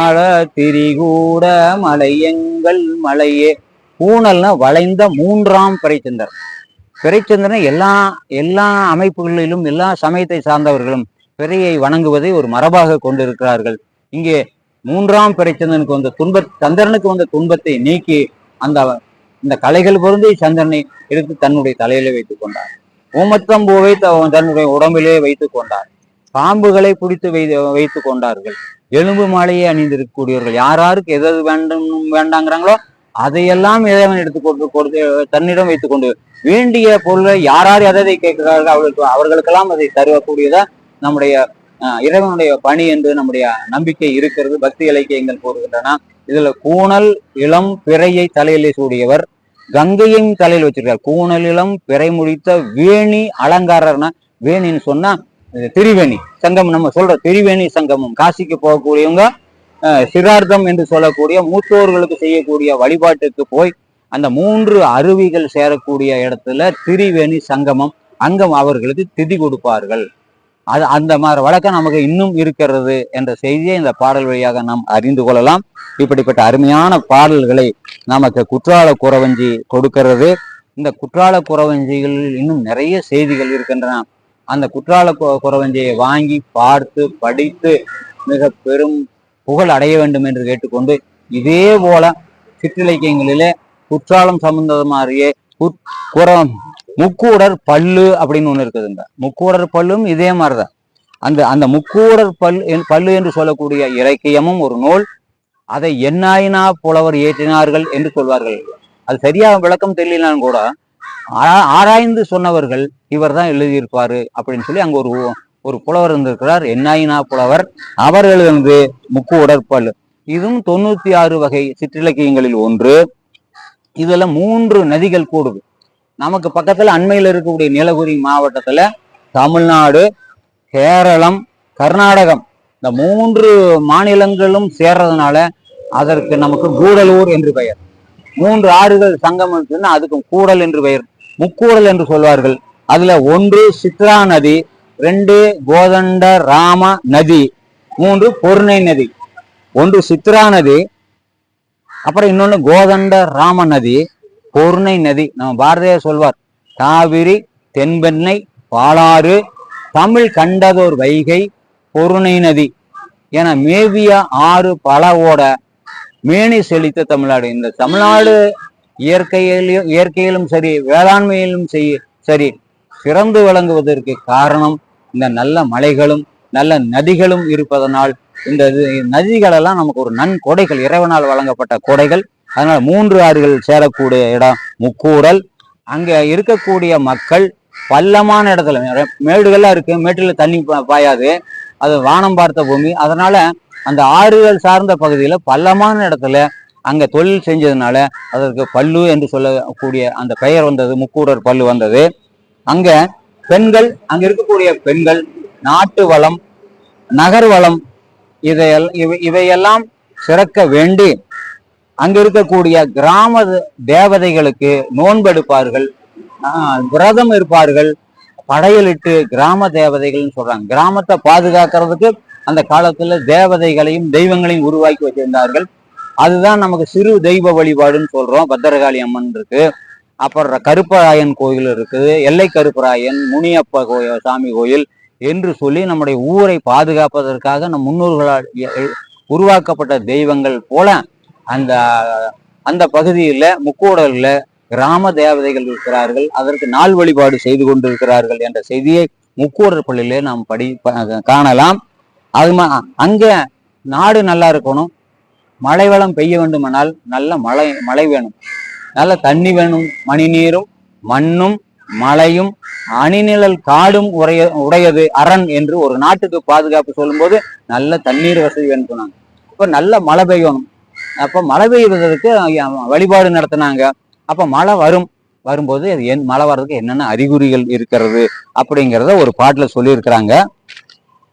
மாள திரிகூட மலையங்கள் மலையே. ஊனல்னா வளைந்த மூன்றாம் பிறைச்சந்தர். பிறைச்சந்திரன் எல்லா எல்லா அமைப்புகளிலும் எல்லா சமயத்தை சார்ந்தவர்களும் பிறையை வணங்குவதை ஒரு மரபாக கொண்டிருக்கிறார்கள். இங்கே மூன்றாம் பிறைச்சந்திரனுக்கு வந்த துன்ப சந்திரனுக்கு வந்த துன்பத்தை நீக்கி அந்த இந்த கலைகள் பொருந்தி சந்திரனை எடுத்து தன்னுடைய தலையிலே வைத்துக் கொண்டார். ஊமத்தம்பூவை தன்னுடைய உடம்பிலே வைத்துக் கொண்டார். பாம்புகளை பிடித்து வைத்து வைத்துக் கொண்டார்கள். எலும்பு மாலையை அணிந்திருக்கக்கூடியவர்கள் யார் யாருக்கு எது வேண்டும் வேண்டாங்கிறாங்களோ அதையெல்லாம் இறைவன் எடுத்து கொடுத்து கொடுத்து தன்னிடம் வைத்துக் கொண்டு வேண்டிய பொருளை யார் யார் எதை கேட்கிறார்கள் அவர்களுக்கு அவர்களுக்கெல்லாம் அதை தருவக்கூடியதா நம்முடைய இறைவனுடைய பணி என்று நம்முடைய நம்பிக்கை இருக்கிறது. பக்தி இலக்கியங்கள் கூறுகின்றன. இதுல கூணல் இளம் பிறையை தலையிலே சூடியவர் கங்கையும் தலையில் வச்சிருக்கார் கூணல் இளம் பிறை முடித்த வேணி அலங்காரர்னா வேணின்னு சொன்னா திரிவேணி. சங்கம் நம்ம சொல்ற திரிவேணி சங்கமம் காசிக்கு போகக்கூடியவங்க அஹ், சிரார்த்தம் என்று சொல்லக்கூடிய மூத்தோர்களுக்கு செய்யக்கூடிய வழிபாட்டுக்கு போய் அந்த மூன்று அருவிகள் சேரக்கூடிய இடத்துல திரிவேணி சங்கமம் அங்கம் அவர்களுக்கு திதி கொடுப்பார்கள். அது அந்த மாதிரி வழக்கம் நமக்கு இன்னும் இருக்கிறது என்ற செய்தியை இந்த பாடல் வழியாக நாம் அறிந்து கொள்ளலாம். இப்படிப்பட்ட அருமையான பாடல்களை நமக்கு குற்றால குறவஞ்சி கொடுக்கிறது. இந்த குற்றால குறவஞ்சிகளில் இன்னும் நிறைய செய்திகள் இருக்கின்றன. அந்த குற்றால குறவஞ்சியை வாங்கி பார்த்து படித்து மிக பெரும் புகழ் அடைய வேண்டும் என்று கேட்டுக்கொண்டு இதே போல சிற்றிலக்கியங்களிலே குற்றாலம் சம்பந்தமாறியே மாதிரியே குறம் முக்கூடர் பல்லு அப்படின்னு ஒண்ணு இருக்குதுங்க. முக்கூடர் பல்லும் இதே மாதிரிதான். அந்த அந்த முக்கூடர் பல் என்- பல்லு என்று சொல்லக்கூடிய இலக்கியமும் ஒரு நூல். அதை என்னாயினா புலவர் ஏற்றினார்கள் என்று சொல்வார்கள். அது சரியா விளக்கம் தெரியலனாலும் கூட ஆராய்ந்து சொன்னவர்கள் இவர் தான் எழுதியிருப்பாரு அப்படின்னு சொல்லி அங்க ஒரு ஒரு புலவர் இருந்திருக்கிறார். என்னாயினா புலவர். அவர்கள் வந்து முக்கு உடற்பல். இதுவும் தொண்ணூத்தி ஆறு வகை சிற்றிலக்கியங்களில் ஒன்று. இதுல மூன்று நதிகள் கூடுது. நமக்கு பக்கத்துல அண்மையில் இருக்கக்கூடிய நீலகிரி மாவட்டத்துல தமிழ்நாடு கேரளம் கர்நாடகம் இந்த மூன்று மாநிலங்களும் சேர்றதுனால அதற்கு நமக்கு கூடலூர் என்று பெயர். மூன்று ஆறுகள் சங்கமம் சொன்னா அதுக்கு கூடல் என்று பெயர். முக்கூடல் என்று சொல்வார்கள். அதுல ஒன்று சித்ரா நதி ரெண்டு கோதண்ட ராம நதி மூன்று பொருணை நதி. ஒன்று சித்ரா நதி அப்புறம் இன்னொன்று கோதண்ட ராம நதி பொருணை நதி. நம்ம பாரதியார் சொல்வார் காவிரி தென்பெண்ணை பாலாறு தமிழ் கண்டதோர் வைகை பொருணை நதி. என மேவிய ஆறு பல ஓட மேனி செழித்த தமிழ்நாடு. இந்த தமிழ்நாடு இயற்கையிலும் இயற்கையிலும் சரி வேளாண்மையிலும் சரி சிறந்து விளங்குவதற்கு காரணம் இந்த நல்ல மலைகளும் நல்ல நதிகளும் இருப்பதனால் இந்த இது- நதிகளெல்லாம் நமக்கு ஒரு நன்கொடைகள் இறைவனால் வழங்கப்பட்ட கொடைகள். அதனால மூன்று ஆறுகள் சேரக்கூடிய இடம் முக்கூடல் அங்கே இருக்கக்கூடிய மக்கள் பள்ளமான இடத்துல மேடுகள்லாம் இருக்கு மேட்டில் தண்ணி பாயாது. அது வானம் பார்த்த பூமி. அதனால அந்த ஆறுகள் சார்ந்த பகுதியில் பள்ளமான இடத்துல அங்கே தொழில் செஞ்சதுனால அதற்கு பல்லு என்று சொல்லக்கூடிய அந்த பெயர் வந்தது முக்கூடர் பல்லு வந்தது. அங்கே பெண்கள் அங்கே இருக்கக்கூடிய பெண்கள் நாட்டு வளம் நகர் வளம் இதையெல்லாம் இவை இவையெல்லாம் சிறக்க வேண்டி அங்க இருக்கக்கூடிய கிராம தேவதைகளுக்கு நோன்பெடுப்பார்கள். விரதம் இருப்பார்கள். படையலிட்டு கிராம தேவதைகள்னு சொல்றாங்க. கிராமத்தை பாதுகாக்கிறதுக்கு அந்த காலத்துல தேவதைகளையும் தெய்வங்களையும் உருவாக்கி வச்சிருந்தார்கள். அதுதான் நமக்கு சிறு தெய்வ வழிபாடுன்னு சொல்றோம். பத்திரகாளி அம்மன் இருக்கு. அப்புறம் கருப்பராயன் கோயில் இருக்குது. எல்லை கருப்பராயன் முனியப்ப கோயில் சாமி கோயில் என்று சொல்லி நம்முடைய ஊரை பாதுகாப்பதற்காக நம் முன்னோர்களால் உருவாக்கப்பட்ட தெய்வங்கள் போல அந்த அந்த பகுதியில் முக்கூடலில் கிராம தேவதைகள் இருக்கிறார்கள். அதற்கு நாள் வழிபாடு செய்து கொண்டிருக்கிறார்கள் என்ற செய்தியை முக்கூடர் பள்ளியிலே நாம் படி காணலாம். அது அங்க நாடு நல்லா இருக்கணும். மழை வளம் பெய்ய வேண்டுமானால் நல்ல மழை மழை வேணும். நல்ல தண்ணி வேணும் மணி நீரும் மண்ணும் மழையும் அணிநிழல் காடும் உடைய உடையது அரண் என்று ஒரு நாட்டுக்கு பாதுகாப்பு சொல்லும்போது நல்ல தண்ணீர் வசதி வேணும் சொன்னாங்க. அப்ப நல்ல மழை பெய்யணும். அப்ப மழை பெய்வதற்கு வழிபாடு நடத்தினாங்க. அப்ப மழை வரும் வரும்போது அது என் மழை வர்றதுக்கு என்னென்ன அறிகுறிகள் இருக்கிறது அப்படிங்கிறத ஒரு பாட்டுல சொல்லியிருக்கிறாங்க.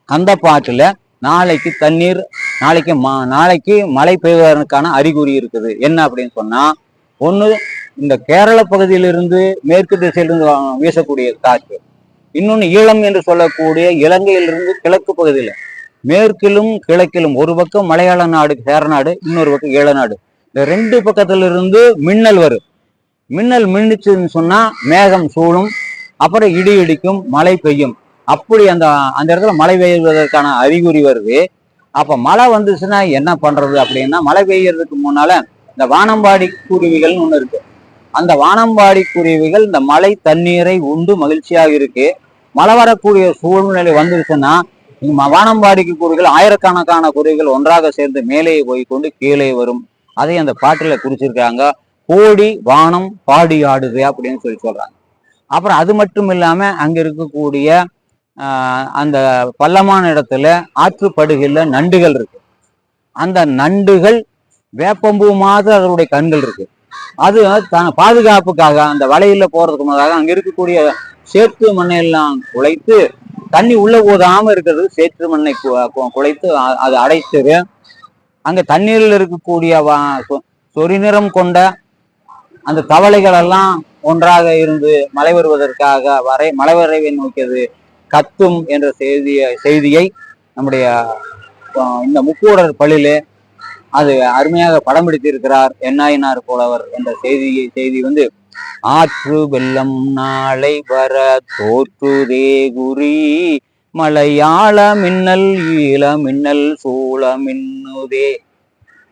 அந்த பாட்டுல நாளைக்கு தண்ணீர் நாளைக்கு மா- நாளைக்கு மழை பெய்வதற்கான அறிகுறி இருக்குது. என்ன அப்படின்னு சொன்னா ஒண்ணு இந்த கேரள பகுதியிலிருந்து மேற்கு திசையிலிருந்து வீசக்கூடிய காற்று. இன்னொன்னு ஈழம் என்று சொல்லக்கூடிய இலங்கையிலிருந்து கிழக்கு பகுதியில மேற்கிலும் கிழக்கிலும் ஒரு பக்கம் மலையாள நாடு சேரநாடு இன்னொரு பக்கம் ஈழநாடு இந்த ரெண்டு பக்கத்திலிருந்து மின்னல் வரும். மின்னல் மின்னுச்சுன்னு சொன்னா மேகம் சூழும் அப்புறம் இடி இடிக்கும் மழை பெய்யும். அப்படி அந்த அந்த இடத்துல மழை பெய்வதற்கான அறிகுறி வருது. அப்போ மழை வந்துச்சுன்னா என்ன பண்ணுறது அப்படின்னா மழை பெய்யறதுக்கு முன்னால் இந்த வானம்பாடி குருவிகள்னு ஒன்று இருக்கு. அந்த வானம்பாடி குருவிகள் இந்த மழை தண்ணீரை உண்டு மகிழ்ச்சியாக இருக்கு. மழை வரக்கூடிய சூழ்நிலை வந்துருச்சுன்னா வானம்பாடிக்கு குருவிகள் ஆயிரக்கணக்கான குருவிகள் ஒன்றாக சேர்ந்து மேலே போய் கொண்டு கீழே வரும். அதை அந்த பாட்டில் குறிச்சிருக்காங்க. கோடி வானம் பாடி ஆடுது அப்படின்னு சொல்லி சொல்றாங்க. அப்புறம் அது மட்டும் இல்லாம அங்க இருக்கக்கூடிய அந்த பள்ளமான இடத்துல ஆற்றுப்படுகையில் நண்டுகள் இருக்கு. அந்த நண்டுகள் வேப்பம்பூ மாதிரி அதனுடைய கண்கள் இருக்கு. அது தன் பாதுகாப்புக்காக அந்த வலையில போறதுக்கு முன்னதாக அங்க இருக்கக்கூடிய சேற்று மண்ணையெல்லாம் குலைத்து தண்ணி உள்ள போதாம இருக்கிறது சேற்று மண்ணை கு- குலைத்து அது அடைத்துரு அங்க தண்ணீரில் இருக்கக்கூடிய வா- சொ- சொறி நிறம் கொண்ட அந்த தவளைகள் எல்லாம் ஒன்றாக இருந்து மழை வருவதற்காக வரை மழை வரைவை நோக்கியது. கத்தும் என்ற செய்தியை செய்தியை நம்முடைய இந்த முக்கூடர் பள்ளியிலே அது அருமையாக படம் பிடித்திருக்கிறார். என்னாயினார் போலவர் என்ற செய்தி செய்தி வந்து ஆற்று வெள்ளம் நாளை வர தோற்றுதே குறி மலையாள மின்னல் ஈழ மின்னல் சூழ மின்னுதே.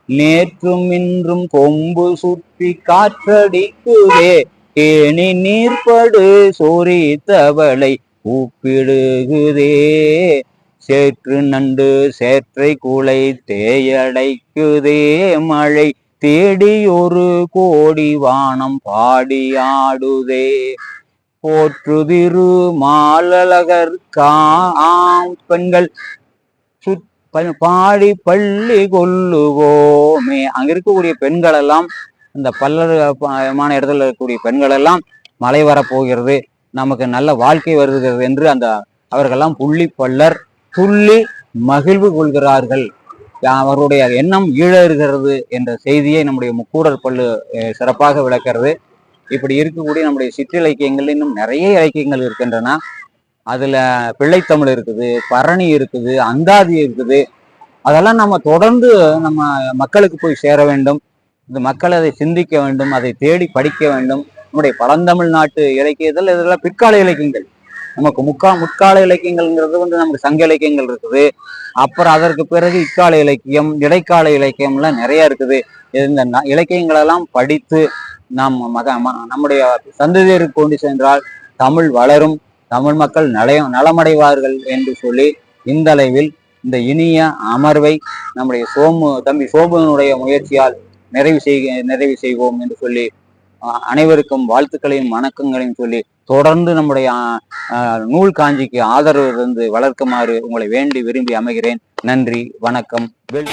நேற்றும் இன்றும் கொம்பு சுற்றி காற்றடிக்குதே. ஏனி நீர்ப்படு சோரி தவளை கூப்பிடுகுதே. சேற்று நண்டு சேற்றை குலை தேயடைக்குதே மழை தேடி ஒரு கோடி வானம் பாடி ஆடுதே. போற்றுதிரு மாலழகர் காம் பெண்கள் சுத் ப- பாடி பள்ளி கொள்ளுவோமே. அங்க இருக்கக்கூடிய பெண்கள் எல்லாம் இந்த பல்லமான இடத்துல இருக்கக்கூடிய பெண்கள் எல்லாம் மழை வரப்போகிறது. நமக்கு நல்ல வாழ்க்கை வருகிறது என்று அந்த அவர்களெல்லாம் புள்ளி பல்லர் துள்ளி மகிழ்வு கொள்கிறார்கள். அவருடைய எண்ணம் ஈழறுகிறது என்ற செய்தியை நம்முடைய முக்கூடர் பல்லு சிறப்பாக விளக்கிறது. இப்படி இருக்கக்கூடிய நம்முடைய சிற்றிலக்கியங்கள் இன்னும் நிறைய இலக்கியங்கள் இருக்கின்றன. அதுல பிள்ளைத்தமிழ் இருக்குது பரணி இருக்குது அந்தாதி இருக்குது. அதெல்லாம் நம்ம தொடர்ந்து நம்ம மக்களுக்கு போய் சேர வேண்டும். இந்த மக்கள் அதை சிந்திக்க வேண்டும் அதை தேடி படிக்க வேண்டும். நம்முடைய பழந்தமிழ் நாட்டு இலக்கியத்தில் இதெல்லாம் பிற்கால இலக்கியங்கள். நமக்கு முக்கா முற்கால இலக்கியங்கள்ங்கிறது வந்து நமக்கு சங்க இலக்கியங்கள் இருக்குது. அப்புறம் அதற்கு பிறகு இக்கால இலக்கியம் இடைக்கால இலக்கியம்லாம் நிறைய இருக்குது. இந்த இலக்கியங்களெல்லாம் படித்து நாம் மக ம- நம்முடைய சந்ததியருக்கு கொண்டு சென்றால் தமிழ் வளரும். தமிழ் மக்கள் நலைய நலமடைவார்கள் என்று சொல்லி இந்த அளவில் இந்த இனிய அமர்வை நம்முடைய சோமு தம்பி சோமுனுடைய முயற்சியால் நிறைவு செய் நிறைவு செய்வோம் என்று சொல்லி அனைவருக்கும் வாழ்த்துக்களையும் வணக்கங்களையும் சொல்லி தொடர்ந்து நம்முடைய நூல் காஞ்சிக்கு ஆதரவு இருந்து வளர்க்குமாறு உங்களை வேண்டி விரும்பி அமைகிறேன். நன்றி வணக்கம். வெல்